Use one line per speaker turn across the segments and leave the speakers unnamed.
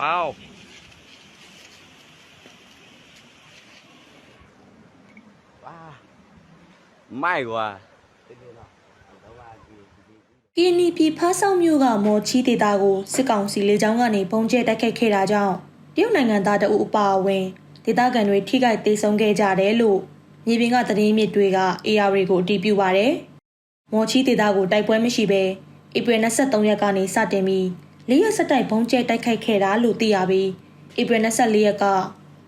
Wow. Wow. Mai quá.
ကီနီပြည်ဖားဆောင်မြို့ကမော်ချီဒေတာကိုစစ်ကောင်စီလေကြောင်းကနေပုံကျဲတိုက်ခိုက်ခဲ့တာကြောင့်တရုတ်နိုင်ငံသားတအုပ်အပါအဝင်ဒေသခံတွေထိခိုက်ဒေဆုံးခဲ့ကြတယ်လို့မြေပြင်ကသတင်းမြစ်တွေက AR ကိုအတည်ပြုပါတယ်။မော်ချီဒေတာကိုတိုက်ပွဲမရှိဘဲဧပြီ23ရက်ကနေစတင်ပြီး ၄ရက်ဆက်တိုက်ပုံကျဲတိုက်ခိုက်ခဲ့တာလို့သိရပြီးဧပြီ24ရက်က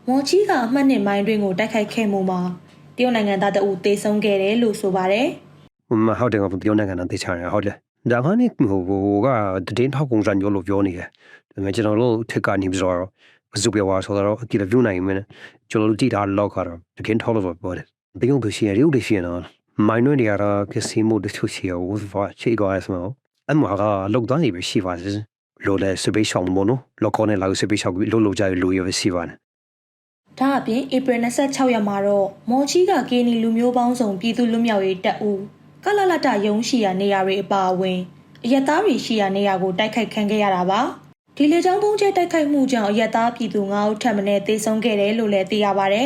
မော်ချီကအမှတ်နှစ်မိုင်းတွင်ကိုတိုက်ခိုက်ခဲ့မှုမှာတရုတ်နိုင်ငံသားတအုပ်ဒေဆုံးခဲ့တယ်လို့ဆိုပါရယ်။
မဟုတ်တယ်ကပြောနေကန်တေချာရဟုတ်တယ်ဒါကနိဟိုဟိုကတည်င်းထောက်ကုန်စံရောလို့ပြောနေတယ်ဒါပေမဲ့ကျွန်တော်တို့ထက်ကနေပြီးတော့မစုပြောပါဆိုတော့ဒီလို view နိုင်မယ်ကျွန်တော်တို့ကြည့်တာလောက်ကတော့တကင်းထောက်လို့ပြောတယ်ဘယ်လိုရှိရရုပ်တွေရှိနော်မိုင်းနွေတွေကတော့ကစီမိုတချို့ရှိရောဘာချိကောအစမောအမကလောက်သားနေပဲရှိပါစေ လိုလဲစပေးရှောင်းမနော်လောက်ခေါ်နေလောက်စပေးရှောင်းပြီးလို့လို့ကြရလို့ရရှိပါနဲ့
ဒါအပြင်ဧပြီ26ရက်မှာတော့မော်ချီကကင်းနီလူမျိုးပေါင်းစုံပြည်သူလူမျိုးရေးတပ်ဦးကလလတရုံးရှိရာနေရာတွေအပါအဝင်အရက်သားတွေရှိရာနေရာကိုတိုက်ခိုက်ခံခဲ့ရတာပါဒီလေကြောင်းပုံကျဲတိုက်ခိုက်မှုကြောင့်အရက်သားပြည်သူ9ဦးထပ်မံသေဆုံးခဲ့တယ်လို့လည်းသိရပါဗျ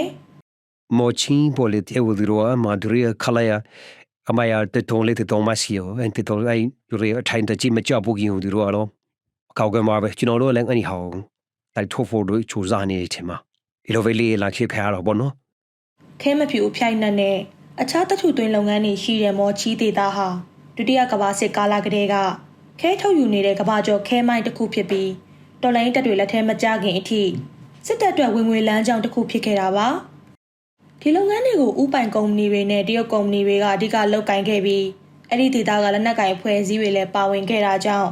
။
မောချင်းပေါ်လေတဲ့ဝဒီရောမာဒရီခလာယာအမယာတတုံးလေးတတုံးမရှိရောအန်တတုံးအိုင်ရီအထိုင်တကြည့်မကြဘူးကြီးဟိုဒီရောတော့ ကောက်ကမှာပဲကျွန်တော်တို့လည်းအဲ့ဒီဟောင်းတိုက်ထိုးဖို့တို့ချူစားနေတယ်မှာဒီလိုပဲလေးလာခေခါရတော့ဘောနော်
ခဲမဖြူအဖိုင်နက်နဲ့အခြားတထုသွင်းလုပ်ငန်းတွေရှိတဲ့မော်ချီဒေတာဟာဒုတိယကမ္ဘာစစ်ကာလကတည်းကခဲထုတ်ယူနေတဲ့ကမ္ဘာကျော်ခဲမိုင်းတစ်ခုဖြစ်ပြီးတော်လိုင်းတပ်တွေလက်ထဲမကျခင်အထိစစ်တပ်အတွက်ဝင်ငွေလမ်းကြောင်းတစ်ခုဖြစ်ခဲ့တာပါဒီလုပ်ငန်းတွေကိုဥပိုင်ကုမ္ပဏီတွေနဲ့တရုတ်ကုမ္ပဏီတွေကအဓိကလုပ်ကိုင်ခဲ့ပြီးအဲ့ဒီဒေတာကလက်နက်ကင်ဖွဲ့စည်းတွေလည်းပါဝင်ခဲ့တာကြောင့်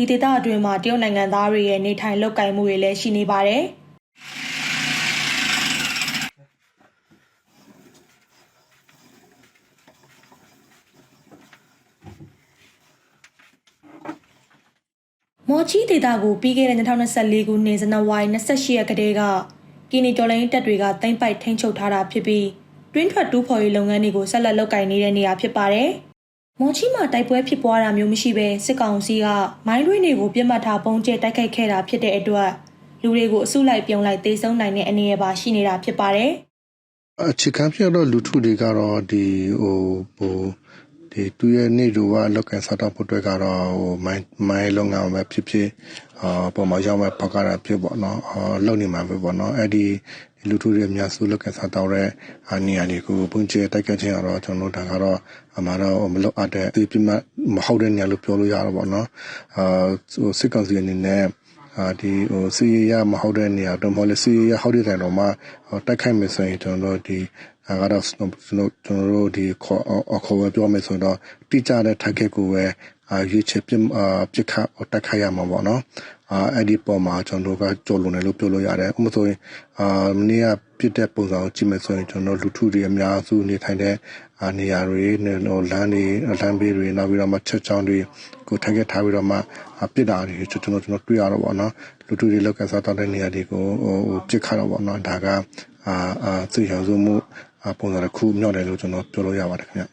ဒီဒေတာအတွင်းမှာတရုတ်နိုင်ငံသားတွေရဲ့နေထိုင်လုပ်ကိုင်မှုတွေလည်းရှိနေပါတယ်မော်ချီဒေတာကိုပြီးခဲ့တဲ့2024ခုနှစ်ဇန်နဝါရီ28ရက်ကတည်းကကီနီတော်လိုင်းတပ်တွေကတင်ပိုက်ထိန်းချုပ်ထားတာဖြစ်ပြီးတွင်းထွက်တူးဖော်ရေးလုပ်ငန်းတွေကိုဆက်လက်လုပ်ကိုင်နေတဲ့နေရာဖြစ်ပါတယ်။ မော်ချီမှာတိုက်ပွဲဖြစ်ပွားတာမျိုးမရှိဘဲစစ်ကောင်စီကမိုင်းတွင်းတွေကိုပြစ်မှတ်ထားပုံကျဲတိုက်ခိုက်ခဲ့တာဖြစ်တဲ့အတွက်လူတွေကိုအစုလိုက်ပြုံလိုက်တေဆုံးနိုင်တဲ့အနေအပါရှိနေတာဖြစ်ပါတယ်။
အခြေခံပြတော့လူထုတွေကတော့ဒီဟိုဟို ဒီသူရဲ့နေတို့ကလောက်ကန်စားတော့ဖို့အတွက်ကတော့ဟိုမိုင်းမိုင်းလုံးငါပဲဖြစ်ဖြစ်အာပေါ်မှာရောက်မဲ့ပကရဖြစ်ပေါ့နော်အာလုံနေမှာပဲပေါ့နော်အဲ့ဒီလူထုတွေအများစုလောက်ကန်စားတော့တဲ့အနေအလေးကိုပုံကျဲတိုက်ခတ်ခြင်းကတော့ကျွန်တော်တို့ဒါကတော့အမှားတော့မလွတ်အပ်တဲ့ဒီပြမမဟုတ်တဲ့နေရာလို့ပြောလို့ရတော့ပေါ့နော်အာစစ်ကောင်စီအနေနဲ့ အာဒီဟိုစီရရမဟုတ်တဲ့နေရာတော့မဟုတ်လေစီရရဟုတ်တဲ့တိုင်တော့မှတိုက်ခိုက်မယ်ဆိုရင်ကျွန်တော်တို့ဒီအဲကတော့ကျွန်တော်ကျွန်တော်တို့ဒီခေါ်အခေါ်ပဲပြောမယ်ဆိုတော့တိကျတဲ့ target ကိုပဲအာရွေးချယ်ပြအာပြခတ်တိုက်ခိုက်ရမှာပေါ့နော် အာအဲ့ဒီပေါ်မှာကျွန်တော်တို့ကကြော်လွန်တယ်လို့ပြောလို့ရတယ်ဥပမာဆိုရင်အာမနေ့ကပြစ်တဲ့ပုံစံကိုကြည့်မယ်ဆိုရင်ကျွန်တော်လူထုတွေအများစုနေထိုင်တဲ့အာနေရာတွေဟိုလမ်းတွေလမ်းဘေးတွေနောက်ပြီးတော့မှချက်ချောင်းတွေကိုထိုင်ခဲ့ထားပြီးတော့မှပြစ်တာတွေကျွန်တော်ကျွန်တော်တွေ့ရတော့ပေါ့နော်လူထုတွေလောက်ကစားတဲ့နေရာတွေကိုဟိုပြစ်ခတ်တော့ပေါ့နော်ဒါကအာအာသိရအောင်မှုပုံစံတစ်ခုမြောက်တယ်လို့ကျွန်တော်ပြောလို့ရပါတယ်ခင်ဗျ